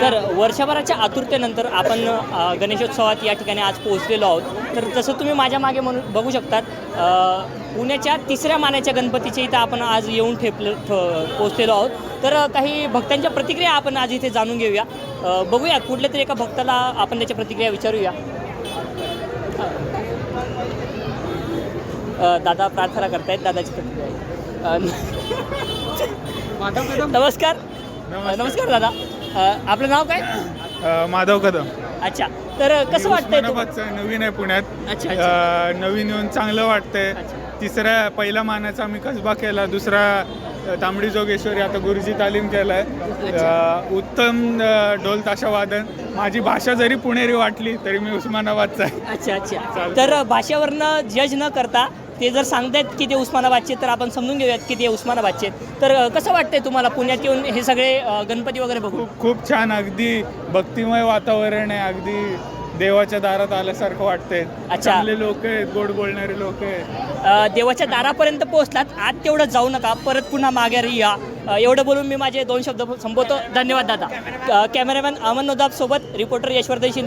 तर वर्षभराच्या आतुरतेनंतर आपण गणेशोत्सवात या ठिकाणी आज पोहोचलेलो आहोत. तर जसं तुम्ही माझ्या मागे म्हणून बघू शकतात पुण्याच्या तिसऱ्या मानाच्या गणपतीच्या इथं आपण आज येऊन ठेपले पोहोचलेलो आहोत. तर काही भक्तांच्या प्रतिक्रिया आपण आज इथे जाणून घेऊया. बघूया कुठल्या तरी एका भक्ताला आपण त्याच्या प्रतिक्रिया विचारूया. दादा प्रार्थना करतायत दादाची प्रतिक्रिया. नमस्कार. नमस्कार. दादा. अ, आपलं नाव काय? अ, माधव कदम. अच्छा. तर कसं वाटतंय तुम्हाला उस्मानाबादचं आहे, नवीन आहे पुण्यात. अच्छा अच्छा. अ, नवीन येऊन चांगलं वाटतंय. अच्छा. तिसऱ्या पहिला मानाचा आम्ही कसबा केला. दुसरा अ, तांबडी जोगेश्वरी आता गुरुजी तालीम केलाय. अ, उत्तम अ, ढोल ताशा वादन. माझी भाषा जरी पुणेरी वाटली तरी मी उस्मानाबादचा आहे. अच्छा अच्छा. तर भाषेवरनं जज न करता ते जर सांगतायत की ते उस्मानाबादचे तर आपण समजून घेऊयात की ते उस्मानाबादचे. तर कसं वाटतंय तुम्हाला पुण्यात येऊन हे सगळे गणपती वगैरे बघू खूप खूप छान. अगदी भक्तिमय वातावरण आहे. अगदी देवाच्या दारात आल्यासारखं वाटतंय. अच्छा. चांगले लोक आहेत गोड बोलणारे लोक आहेत. अ, देवाच्या दारापर्यंत पोहोचलात. आत तेवढं जाऊ नका. परत पुन्हा माघारी या. अ, एवढं बोलून मी माझे दोन शब्द संपवतो. धन्यवाद दादा. कॅमेरामॅन अमन नोदाब सोबत रिपोर्टर यशवर्धन शिंदे.